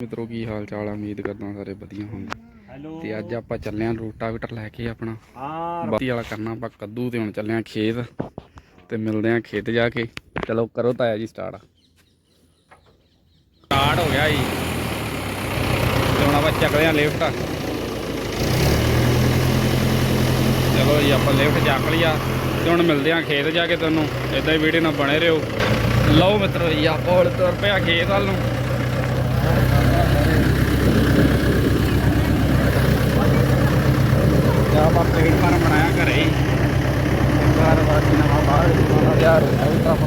ਮਿੱਤਰੋ ਕੀ ਹਾਲ ਚਾਲ ਆ? ਉਮੀਦ ਕਰਦਾ ਸਾਰੇ ਵਧੀਆ ਹੋਣਗੇ। ਤੇ ਅੱਜ ਆਪਾਂ ਚੱਲੇ ਆਂ ਰੋਟਾਵੀਟਰ ਲੈ ਕੇ ਆਪਣਾ। ਬਾਤੀ ਵਾਲਾ ਕਰਨਾ ਆਪਾਂ ਕੱਦੂ ਤੇ ਹੁਣ ਚੱਲੇ ਆਂ ਖੇਤ। ਤੇ ਮਿਲਦੇ ਆਂ ਖੇਤ ਜਾ ਕੇ। ਚਲੋ ਕਰੋ ਤਾਇਆ ਜੀ ਸਟਾਰਟ ਸਟਾਰਟ ਹੋ ਗਿਆ ਜੀ। ਤੇ ਹੁਣ ਆਪਾਂ ਚੱਕਦੇ ਆਂ ਲਿਫਟ ਚਲੋ ਜੀ ਆਪਾਂ ਲਿਫਟ ਚੱਕ ਲਿਆ। ਤੇ ਹੁਣ ਮਿਲਦੇ ਆਂ ਖੇਤ ਜਾ ਕੇ ਤੁਹਾਨੂੰ। ਇਦਾਂ ਹੀ ਵੀਡੀਓ ਨਾਲ ਬਣੇ ਰਹੋ। ਲਓ ਮਿੱਤਰੋ ਜੀ ਆਪਾਂ ਹੁਣ ਤੁਰ ਪਿਆ ਖੇਤ ਵੱਲ ਨੂੰ। ਤੇ ਆਪਾਂ ਪਲੇਟ ਫਾਰਮ ਬਣਾਇਆ ਘਰੇ ਹੀ। ਘਰ ਬਾਕੀ ਨਵਾਂ ਬਾਹਰ ਨਵਾਂ ਯਾਰ ਉਹ ਤਾਂ ਆਪਣਾ।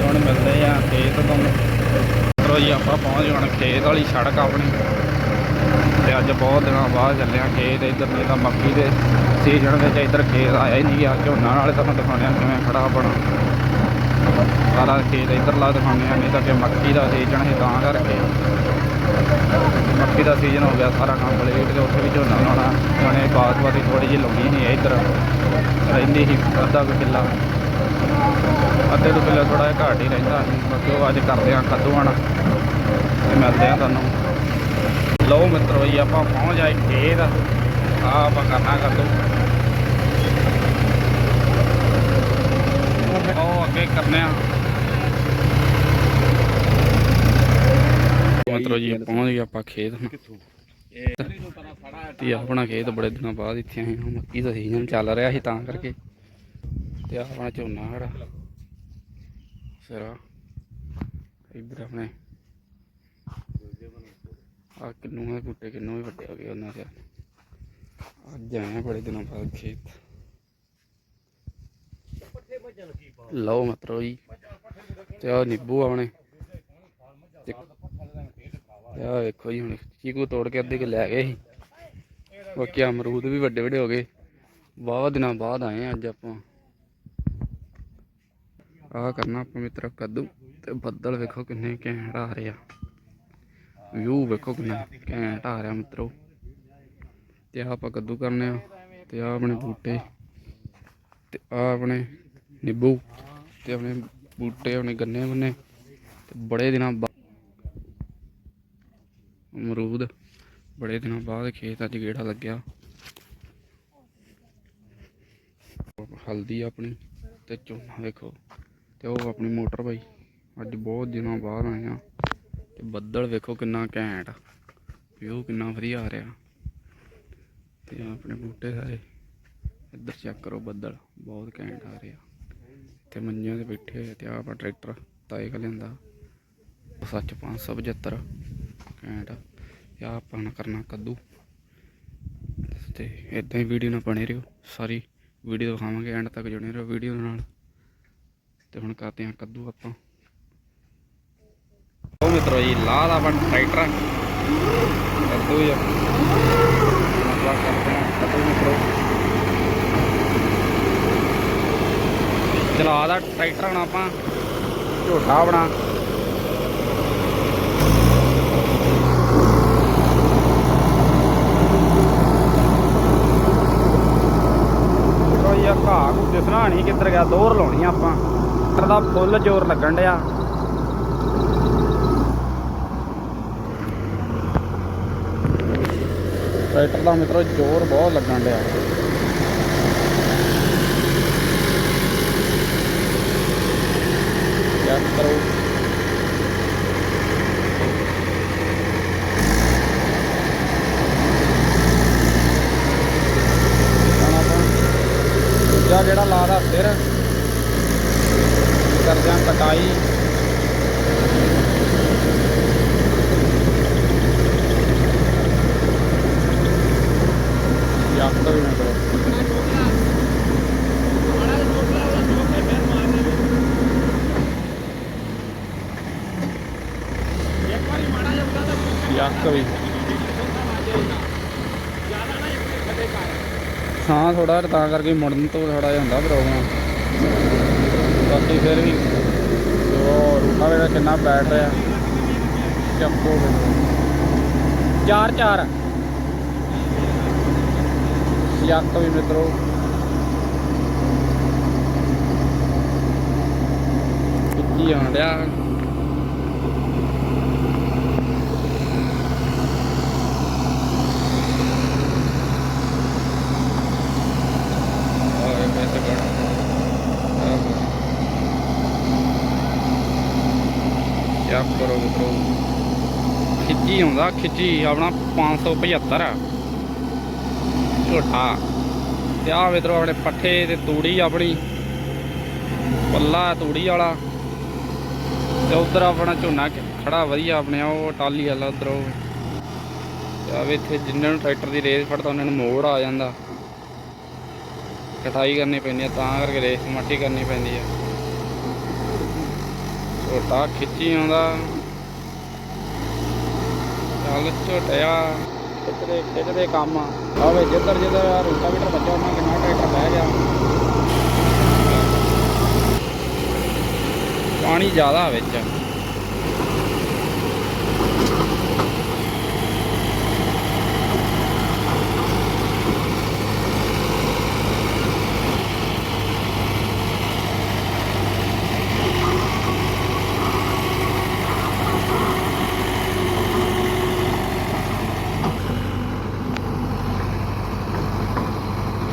ਹੁਣ ਮਿਲਦੇ ਆ ਖੇਤ ਤੋਂ। ਚਲੋ ਜੀ, ਆਪਾਂ ਪਹੁੰਚ ਗਏ ਖੇਤ ਵਾਲੀ ਸੜਕ ਆਪਣੀ। ਤੇ ਅੱਜ ਬਹੁਤ ਦਿਨਾਂ ਬਾਅਦ ਚੱਲਿਆ ਖੇਤ ਇੱਧਰ ਨਹੀਂ ਤਾਂ ਮੱਕੀ ਦੇ ਸੀਜ਼ਨ ਵਿੱਚ ਇੱਧਰ ਖੇਤ ਆਇਆ ਹੀ ਨਹੀਂ ਗਿਆ। ਝੋਨਾ ਨਾਲੇ ਤੁਹਾਨੂੰ ਦਿਖਾਉਂਦੇ ਆ ਕਿਵੇਂ ਖੜਾ ਆਪਣਾ। ਸਾਰਾ ਖੇਤ ਇੱਧਰਲਾ ਦਿਖਾਉਂਦੇ ਆ ਨਹੀਂ ਤਾਂ ਕਿ ਮੱਕੀ ਦਾ ਸੀਜ਼ਨ ਹੈ, ਤਾਂ ਕਰਕੇ। ਮੱਕੀ ਦਾ ਸੀਜ਼ਨ ਹੋ ਗਿਆ, ਸਾਰਾ ਕੰਮ ਕੰਪਲੀਟ ਤੇ ਉੱਥੇ ਵੀ ਝੋਨਾ ਲਾਉਣਾ। ਉਹਨੇ ਬਾਸਮਤੀ ਥੋੜੀ ਜਿਹੀ ਨਹੀਂ ਹੈ ਇੱਧਰ। ਰਹਿੰਦੀ ਸੀ ਅੱਧਾ ਕੁ ਕਿੱਲਾ। ਅੱਧੇ ਤੋਂ ਕਿੱਲਾ ਥੋੜਾ ਜਿਹਾ ਘੱਟ ਹੀ ਰਹਿੰਦਾ ਸੀ, ਬਾਕੀ ਉਹ ਅੱਜ ਕਰਦੇ ਆ ਕੱਦੂਆਣ ਤੇ ਮਿਲਦੇ ਆ ਤੁਹਾਨੂੰ। ਲਓ ਮਿੱਤਰੋ ਜੀ, ਆਪਾਂ ਪਹੁੰਚ ਆਏ ਖੇਤ। ਆ ਆਪਾਂ ਕਰਨਾ ਕੱਦੂ ਉਹ ਅੱਗੇ ਕਰਨੇ ਆ। ਮਿੱਤਰੋ ਜੀ ਪਹੁੰਚ ਗਏ ਆਪਾਂ ਖੇਤ ਤੇ ਆਪਣਾ ਖੇਤ ਬੜੇ ਦਿਨਾਂ ਬਾਅਦ ਇੱਥੇ ਆਏ ਹਾਂ। ਮੱਕੀ ਦਾ ਸੀਜ਼ਨ ਚੱਲ ਰਿਹਾ ਸੀ ਤਾਂ ਕਰਕੇ। ਤੇ ਆਪਣਾ ਝੋਨਾ ਖੜਾ ਸਿਰਾ। ਇੱਧਰ ਆਪਣੇ। ਆ ਕਿੰਨੂ ਦੇ ਬੂਟੇ ਕਿੰਨੂ ਵੀ ਵੱਡੇ ਹੋ ਗਏ ਉਹਨਾਂ ਦੇ। ਅੱਜ ਆਏ ਬੜੇ ਦਿਨਾਂ ਬਾਅਦ ਖੇਤ। ਲਓ ਮਤਰੋ ਜੀ, ਤੇ ਆ ਨਿੱਬੂ ਆਪਣੇ। ਆ ਵੇਖੋ ਜੀ ਹੁਣ, ਚੀਕੂ ਤੋੜ ਕੇ ਅੱਧੇ ਕਿ ਲੈ ਗਏ ਸੀ। ਬਾਕੀ ਅਮਰੂਦ ਵੀ ਵੱਡੇ ਵੱਡੇ ਹੋ ਗਏ। ਬਹੁਤ ਦਿਨਾਂ ਬਾਅਦ ਆਏ ਅੱਜ ਆਪਾਂ। ਆ ਕਰਨਾ ਆਪਾਂ ਮਿੱਤਰ ਕੱਦੂ, ਤੇ ਬੱਦਲ ਵੇਖੋ ਕਿੰਨੇ ਘੈਂਟ ਆ ਰਹੇ ਆ। ਵਿਊ ਵੇਖੋ ਕਿੰਨਾ ਘੈਂਟ ਆ ਰਿਹਾ ਮਿੱਤਰੋ। ਤੇ ਆਹ ਆਪਾਂ ਕੱਦੂ ਕਰਨੇ ਆ, ਤੇ ਆ ਆਪਣੇ ਬੂਟੇ, ਤੇ ਆ ਆਪਣੇ ਨਿੰਬੂ ਤੇ ਆਪਣੇ ਬੂਟੇ, ਆਪਣੇ ਗੰਨੇ ਬੰਨੇ ਤੇ ਬੜੇ ਦਿਨਾਂ ਬਾਅਦ ਅਮਰੂਦ ਬੜੇ ਦਿਨਾਂ ਬਾਅਦ ਖੇਤ ਅੱਜ ਗੇੜਾ ਲੱਗਿਆ। ਹਲਦੀ ਆਪਣੀ ਤੇ ਝੋਨਾ ਵੇਖੋ ਤੇ ਉਹ ਆਪਣੀ ਮੋਟਰ ਬਾਈ। ਅੱਜ ਬਹੁਤ ਦਿਨਾਂ ਬਾਅਦ ਆਏ ਆ ਤੇ ਬੱਦਲ ਵੇਖੋ ਕਿੰਨਾ ਘੈਂਟ ਵਿਊ ਕਿੰਨਾ ਵਧੀਆ ਆ ਰਿਹਾ। ਤੇ ਆਪਣੇ ਬੂਟੇ ਸਾਰੇ ਇੱਧਰ ਚੈੱਕ ਕਰੋ, ਬੱਦਲ ਬਹੁਤ ਘੈਂਟ ਆ ਰਿਹਾ ਤੇ ਮੰਜਿਆਂ ਤੇ ਬੈਠੇ ਹੋਏ ਤੇ ਆਹ ਆਪਣਾ ਟਰੈਕਟਰ ਤਾਏ ਕਾ ਲਿਆਂਦਾ। ਸੱਚ 575 ਘੈਂਟ ਤੇ ਆਹ ਆਪਾਂ ਕਰਨਾ ਕੱਦੂ। ਤੇ ਇਦਾਂ ਹੀ ਵੀਡੀਓ ਨਾਲ ਬਣੇ ਰਹੋ। ਸਾਰੀ ਵੀਡੀਓ ਦਿਖਾਵਾਂਗੇ, ਐਂਡ ਤੱਕ ਜੁੜੇ ਰਹੋ ਵੀਡੀਓ ਨਾਲ। ਤੇ ਹੁਣ ਕਰਦੇ ਹਾਂ ਕੱਦੂ ਆਪਾਂ। ਉਹ ਮਿੱਤਰੋ ਜੀ ਲਾਹ ਦਾ ਬਣ ਟਰੈਕਟਰ ਕੱਦੂ ਜੀ ਆਪਾਂ ਕਰਦੇ ਹਾਂ ਕੱਦੂ ਮਿੱਤਰੋ। ਚਲਾ ਦਾ ਟਰੈਕਟਰ ਹੁਣ ਆਪਾਂ ਝੋਟਾ ਬਣਾ ਚਲੋ ਯਾ ਘਾਹ ਨੂੰ ਦਿਸਣਾ ਨਹੀਂ ਕਿੱਧਰ ਗਿਆ, ਦੋਰ ਲਾਉਣੀ ਆ ਆਪਾਂ। ਟਰੈਕਟਰ ਦਾ ਫੁੱਲ ਜ਼ੋਰ ਲੱਗਣ ਡਿਆ। ਟਰੈਕਟਰ ਦਾ ਮਿੱਤਰੋ, ਜ਼ੋਰ ਬਹੁਤ ਲੱਗਣ ਡਿਆ। ਚੈੱਕ ਕਰੋ ਦੂਜਾ ਜਿਹੜਾ ਲਾਦਾ ਸਿਰ। ਕਰਦੇ ਹਾਂ ਕਟਾਈ ਹਾਂ ਥੋੜਾ ਤਾਂ ਕਰਕੇ ਮੁੜਨ ਤੋਂ ਥੋੜਾ ਜਿਹਾ ਹੁੰਦਾ ਪ੍ਰੋਬਲਮ। ਬਾਕੀ ਫਿਰ ਵੀ ਜੋ ਰੂਟਾ ਵੇਗਾ ਕਿੰਨਾ ਬੈਠ ਰਿਹਾ, ਚੱਕੋ ਚਾਰ ਚਾਰ। ਯਾਕ ਵੀ ਮਿੱਤਰੋ। ਕੀ ਆਣ ਰਿਹਾ ਖਿੱਚੀ ਆਉਂਦਾ, ਖਿੱਚੀ ਆਪਣਾ 575 ਆ ਝੋਟਾ। ਤੇ ਆ ਮਿੱਤਰੋ ਆਪਣੇ ਪੱਠੇ ਤੇ ਤੂੜੀ ਆਪਣੀ। ਪੱਲਾ ਤੂੜੀ ਵਾਲਾ। ਤੇ ਉਧਰ ਆਪਣਾ ਝੋਨਾ ਖੜਾ ਵਧੀਆ ਆਪਣੇ ਆ ਉਹ ਟਾਲੀ ਵਾਲਾ ਉਧਰ ਉਹ। ਆ ਇੱਥੇ ਜਿੰਨਾਂ ਨੂੰ ਟਰੈਕਟਰ ਦੀ ਰੇਸ ਫੜਦਾ, ਉਹਨਾਂ ਨੂੰ ਮੋੜ ਆ ਜਾਂਦਾ। ਕਟਾਈ ਕਰਨੀ ਪੈਂਦੀ ਆ, ਤਾਂ ਕਰਕੇ ਰੇਸ ਮੱਟੀ ਕਰਨੀ ਪੈਂਦੀ ਆ। ਝੋਟਾ ਖਿੱਚੀ ਆਉਂਦਾ। ਚੱਲ ਝੋਟਿਆ ਖਿੱਚਦੇ ਖਿੱਚਦੇ ਕੰਮ ਆਵੇ ਜਿੱਧਰ ਜਿੱਧਰ ਆ ਰੂਟਾਵੀਟਰ ਵੱਜਾ ਉਹਨਾਂ ਕਿੰਨਾ ਟਰੈਕਟਰ ਬਹਿ ਗਿਆ ਪਾਣੀ ਜ਼ਿਆਦਾ ਵਿੱਚ।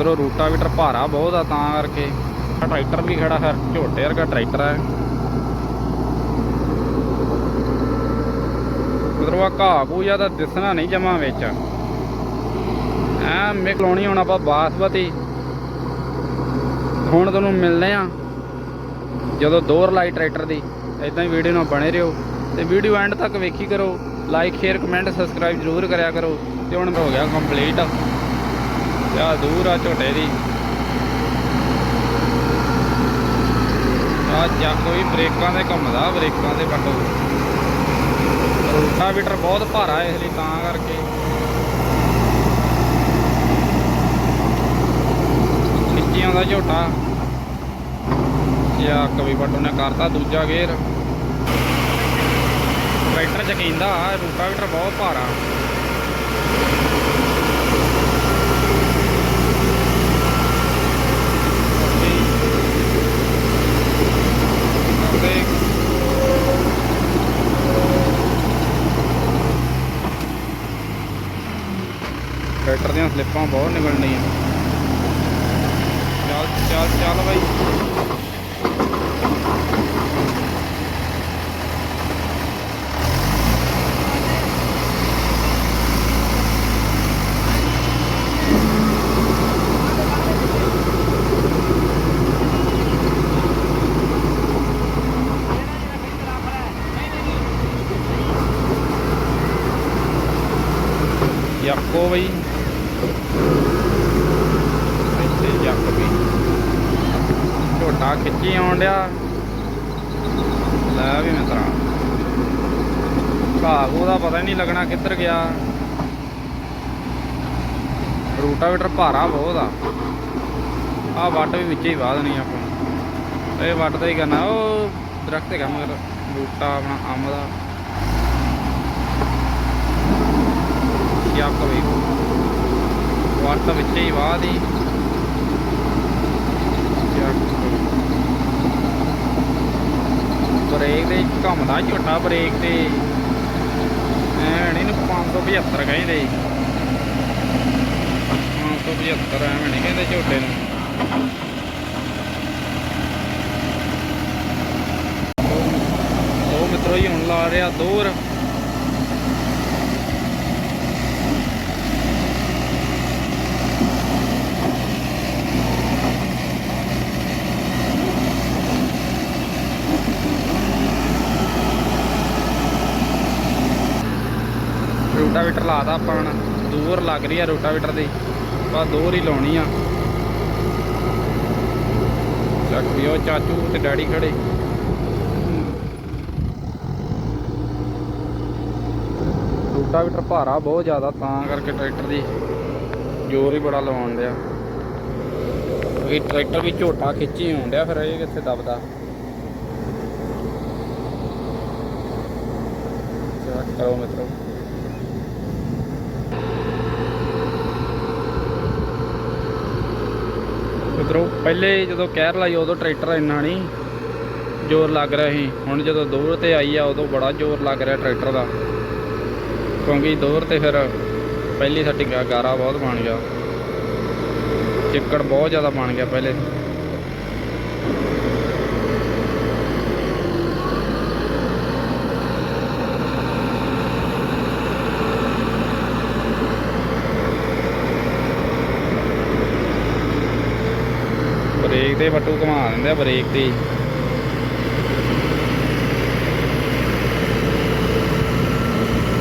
ਤਰੋ ਰੂਟਾਵੀਟਰ ਭਾਰਾ ਬਹੁਤ ਆ, ਤਾਂ ਕਰਕੇ। ਟਰੈਕਟਰ ਵੀ ਖੜਾ ਹੈ, ਝੋਟੇ ਵਰਗਾ ਟਰੈਕਟਰ ਹੈ। ਉਧਰੋਂ ਆ ਘਾਹ ਕੂ ਜਾਂ ਤਾਂ ਦਿਸਣਾ ਨਹੀਂ ਜਮਾ ਵਿੱਚ। ਐ ਮੇ ਕਲੋਣੀ ਹੁਣ ਆਪਾਂ ਬਾਸਪਤੀ ਹੁਣ ਤੁਹਾਨੂੰ ਮਿਲਨੇ ਆ ਜਦੋਂ ਦੋਰ ਲਾਈ ਟਰੈਕਟਰ ਦੀ। ਇਦਾਂ ਹੀ ਵੀਡੀਓ ਨਾਲ ਬਣੇ ਰਹੋ। ਤੇ ਵੀਡੀਓ ਐਂਡ ਤੱਕ ਵੇਖੀ ਕਰੋ। ਲਾਈਕ ਸ਼ੇਅਰ ਕਮੈਂਟ ਸਬਸਕ੍ਰਾਈਬ ਜ਼ਰੂਰ ਕਰਿਆ ਕਰੋ। ਤੇ ਹੁਣ ਹੋ ਗਿਆ ਕੰਪਲੀਟ ਆ ਦੂਰ ਆ ਝੋਟੇ ਦੀ। ਆ ਚੱਕ ਵੀ ਬ੍ਰੇਕਾਂ ਤੇ ਘੁੰਮਦਾ ਬ੍ਰੇਕਾਂ ਤੇ ਵੱਟੋ ਰੋਟਾਵੀਟਰ ਬਹੁਤ ਭਾਰਾ ਇਸ ਲਈ ਤਾਂ ਕਰਕੇ। ਖਿੱਚੀ ਆਉਂਦਾ ਝੋਟਾ। ਚੱਕ ਵੀ ਵੱਟੋ ਨੇ ਕਰਤਾ ਦੂਜਾ ਗੇਅਰ। ਟਰੈਕਟਰ ਚਕੀਂਦਾ ਰੋਟਾਵੀਟਰ ਬਹੁਤ ਭਾਰਾ ਤੇ ਟਰੈਕਟਰ ਦੀਆਂ ਸਲਿੱਪਾਂ ਬਹੁਤ ਨਿਕਲਣੀਆਂ। ਚੱਲ ਚੱਲ ਚੱਲ ਬਾਈ। ਯਾਕੋ ਬਈ ਇੱਥੇ ਯੱਕ ਵੀ ਝੋਟਾ ਖਿੱਚੀ ਆਉਣ ਡਿਆ। ਲੈ ਵੀ ਮਿੱਤਰਾ ਘਾਹ ਉਹਦਾ ਪਤਾ ਹੀ ਨਹੀਂ ਲੱਗਣਾ ਕਿੱਧਰ ਗਿਆ। ਰੂਟਾਵੀਟਰ ਭਾਰਾ ਬਹੁਤ ਆ। ਆ ਵੱਟ ਵੀ ਵਿੱਚੇ ਹੀ ਵਾਹ ਦੇਣੀ ਆਪਾਂ। ਇਹ ਵੱਟ ਦਾ ਹੀ ਕਰਨਾ। ਉਹ ਦਰਖਤ ਕੰਮ ਮਗਰ ਬੂਟਾ ਆਪਣਾ ਅੰਬ ਦਾ। ਯਾਕ ਵੀ ਵੱਟ ਵਿੱਚੇ ਹੀ ਵਾਹ ਦੀ। ਬ੍ਰੇਕ ਦੇ ਘੁੰਮਦਾ ਝੋਟਾ ਬ੍ਰੇਕ ਤੇ। ਐਵੇਂ ਨਹੀਂ 575 ਕਹਿੰਦੇ। 575 ਐਵੇਂ ਨਹੀਂ ਕਹਿੰਦੇ ਝੋਟੇ ਨੂੰ। ਉਹ ਮਿੱਤਰੋ ਜੀ ਹੁਣ ਲਾ ਰਿਹਾ ਦੋਰ। ਰੋਟਾਵੀਟਰ ਲਾਦਾ ਆਪਾਂ ਦੂਰ ਲੱਗ ਰਹੀ ਆ ਰੋਟਾਵੀਟਰ ਦੀ। ਬਸ ਦੂਰ ਹੀ ਲਾਉਣੀ ਆ। ਚੱਕ ਵੀ ਉਹ ਚਾਚੂ ਤੇ ਡੈਡੀ ਖੜੇ। ਰੋਟਾਵੀਟਰ ਭਾਰਾ ਬਹੁਤ ਜ਼ਿਆਦਾ ਤਾਂ ਕਰਕੇ ਟਰੈਕਟਰ ਦੀ ਜ਼ੋਰ ਹੀ ਬੜਾ ਲਵਾਉਣ ਡਿਆ। ਇਹ ਟਰੈਕਟਰ ਵੀ ਝੋਟਾ ਖਿੱਚੀ ਹੋਣ ਡਿਆ ਫਿਰ ਇਹ ਕਿੱਥੇ ਦਬਦਾ। ਚੈੱਕ ਕਰੋ ਮਿੱਤਰੋ ਮਿੱਤਰੋ ਪਹਿਲੇ ਜਦੋਂ ਕਹਿਰ ਲਾਈ, ਉਦੋਂ ਟਰੈਕਟਰ ਇੰਨਾ ਨਹੀਂ ਜ਼ੋਰ ਲੱਗ ਰਿਹਾ ਸੀ। ਹੁਣ ਜਦੋਂ ਦੂਰ ਤੇ ਆਈ ਆ, ਉਦੋਂ ਬੜਾ ਜ਼ੋਰ ਲੱਗ ਰਿਹਾ ਟਰੈਕਟਰ ਦਾ। ਕਿਉਂਕਿ ਦੂਰ ਤੇ ਫਿਰ ਪਹਿਲੀ ਸਾਡੀ ਗਾ- ਗਾਰਾ ਬਹੁਤ ਬਣ ਗਿਆ। ਚਿੱਕੜ ਬਹੁਤ ਜ਼ਿਆਦਾ ਬਣ ਗਿਆ ਪਹਿਲੇ ਬ੍ਰੇਕ ਤੇ ਬੱਟੂ ਘੁਮਾ ਦਿੰਦੇ ਆ ਬ੍ਰੇਕ ਤੇ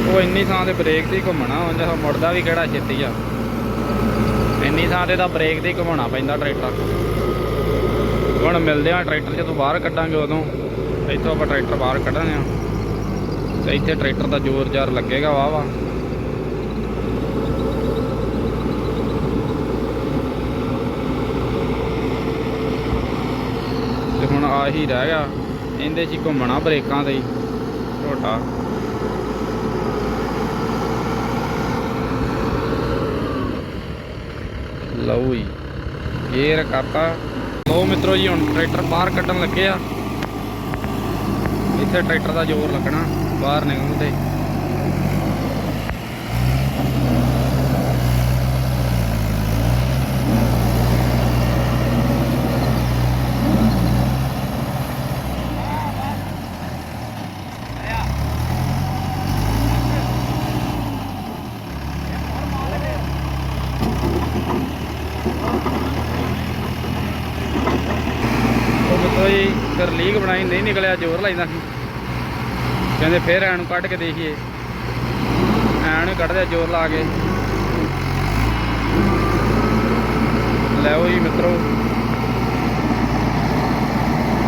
ਉਹ ਇੰਨੀ ਥਾਂ ਤੇ ਬ੍ਰੇਕ ਤੇ ਘੁੰਮਣਾ ਹੁੰਦਾ ਮੁੜਦਾ ਵੀ ਕਿਹੜਾ ਛੇਤੀ ਆ। ਇੰਨੀ ਥਾਂ ਤੇ ਤਾਂ ਬ੍ਰੇਕ ਤੇ ਹੀ ਘੁਮਾਉਣਾ ਪੈਂਦਾ ਟਰੈਕਟਰ। ਹੁਣ ਮਿਲਦੇ ਆ ਟਰੈਕਟਰ ਜਦੋਂ ਬਾਹਰ ਕੱਢਾਂਗੇ ਉਦੋਂ, ਇੱਥੋਂ ਆਪਾਂ ਟਰੈਕਟਰ ਬਾਹਰ ਕੱਢਣੇ ਆ। ਤੇ ਇੱਥੇ ਟਰੈਕਟਰ ਦਾ ਜ਼ੋਰ ਜ਼ਾਰ ਲੱਗੇਗਾ ਵਾਹ ਵਾਹ ਆਹੀ ਰਹਿ ਗਿਆ। ਇਹਦੇ 'ਚ ਘੁੰਮਣਾ ਬ੍ਰੇਕਾਂ ਤੇ ਹੀ। ਝੋਟਾ ਲਓ ਜੀ, ਗੇਅਰ ਕਰਤਾ। ਲਓ ਮਿੱਤਰੋ ਜੀ, ਹੁਣ ਟਰੈਕਟਰ ਬਾਹਰ ਕੱਢਣ ਲੱਗੇ ਆ। ਇੱਥੇ ਟਰੈਕਟਰ ਦਾ ਜ਼ੋਰ ਲੱਗਣਾ, ਬਾਹਰ ਨਿਕਲਣ ਤੇ ਉਹ ਮਿੱਤਰੋ ਜੀ ਫਿਰ ਲੀਕ ਬਣਾਈ, ਨਹੀਂ ਨਿਕਲਿਆ, ਜ਼ੋਰ ਲਾਈਦਾ ਸੀ। ਕਹਿੰਦੇ ਫਿਰ ਐਨ ਨੂੰ ਕੱਢ ਕੇ ਦੇਖੀਏ। ਐਨ ਨੂੰ ਕੱਢਦੇ ਜ਼ੋਰ ਲਾ ਕੇ। ਲੈਓ ਜੀ ਮਿੱਤਰੋ।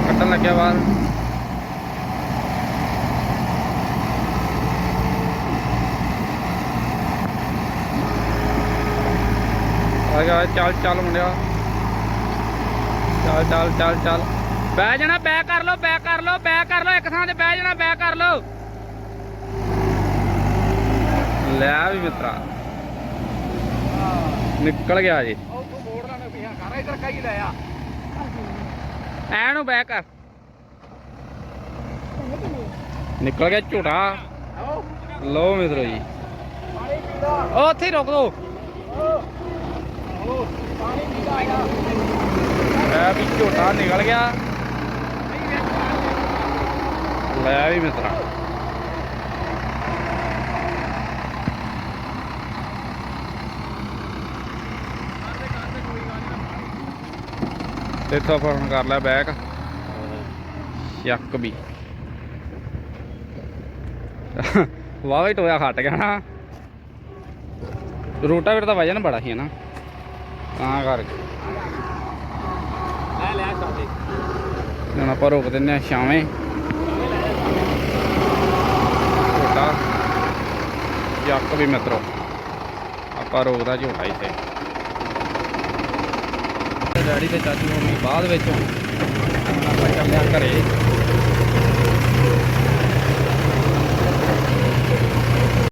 ਕੱਢਣ ਲੱਗਿਆ ਬਾਹਰ। ਆ ਗਿਆ, ਚੱਲ ਚੱਲ ਮੁੰਡਿਆ ਚੱਲ ਚੱਲ ਚੱਲ ਚੱਲ। ਬਹਿ ਜਾਣਾ ਬੈ ਕਰ ਲੋ ਬੈ ਕਰ ਲੋ ਬੈ ਕਰ ਲੋ ਇੱਕ ਥਾਂ ਤੇ ਬਹਿ ਜਾਣਾ ਬੈ ਕਰ ਲੋ ਲੈ ਵੀ ਮਿੱਤਰਾ ਨਿਕਲ ਗਿਆ ਜੀ। ਐ ਨੂੰ ਕਰ। ਨਿਕਲ ਗਿਆ ਝੂਟਾ। ਆਓ ਲੋ ਮਿੱਤਰੋ ਜੀ। ਉੱਥੇ ਹੀ ਰੁਕ ਦੋ। ਲੈ ਵੀ ਝੂਟਾ ਨਿਕਲ ਗਿਆ। ਲੈ ਵੀ ਮਿੱਤਰਾ ਇੱਥੋਂ ਹੁਣ ਕਰ ਲਿਆ ਬੈਕ। ਚੱਕ ਵੀ। ਵਾਹ ਵੀ ਟੋਇਆ ਖੱਟ ਗਿਆ ਨਾ। ਰੋਟਾ ਵੀਰ ਦਾ ਵਜਨ ਬੜਾ ਸੀ ਨਾ। ਤਾਂ ਕਰਕੇ। ਲੈ ਲੈ ਸਾਡੇ ਹੁਣ ਆਪਾਂ ਰੋਕ ਦਿੰਨੇ ਆ ਛਾਵੇਂ। ਝੋਟਾ ਜੱਕ ਵੀ ਮਿੱਤਰੋ। ਆਪਾਂ ਰੋਕਦਾ ਝੋਟਾ ਇੱਥੇ। ਡੈਡੀ ਤੇ ਚਾਚੀ ਮੰਮੀ ਬਾਅਦ ਵਿੱਚ ਆਪਾਂ ਚੱਲਿਆ ਘਰੇ।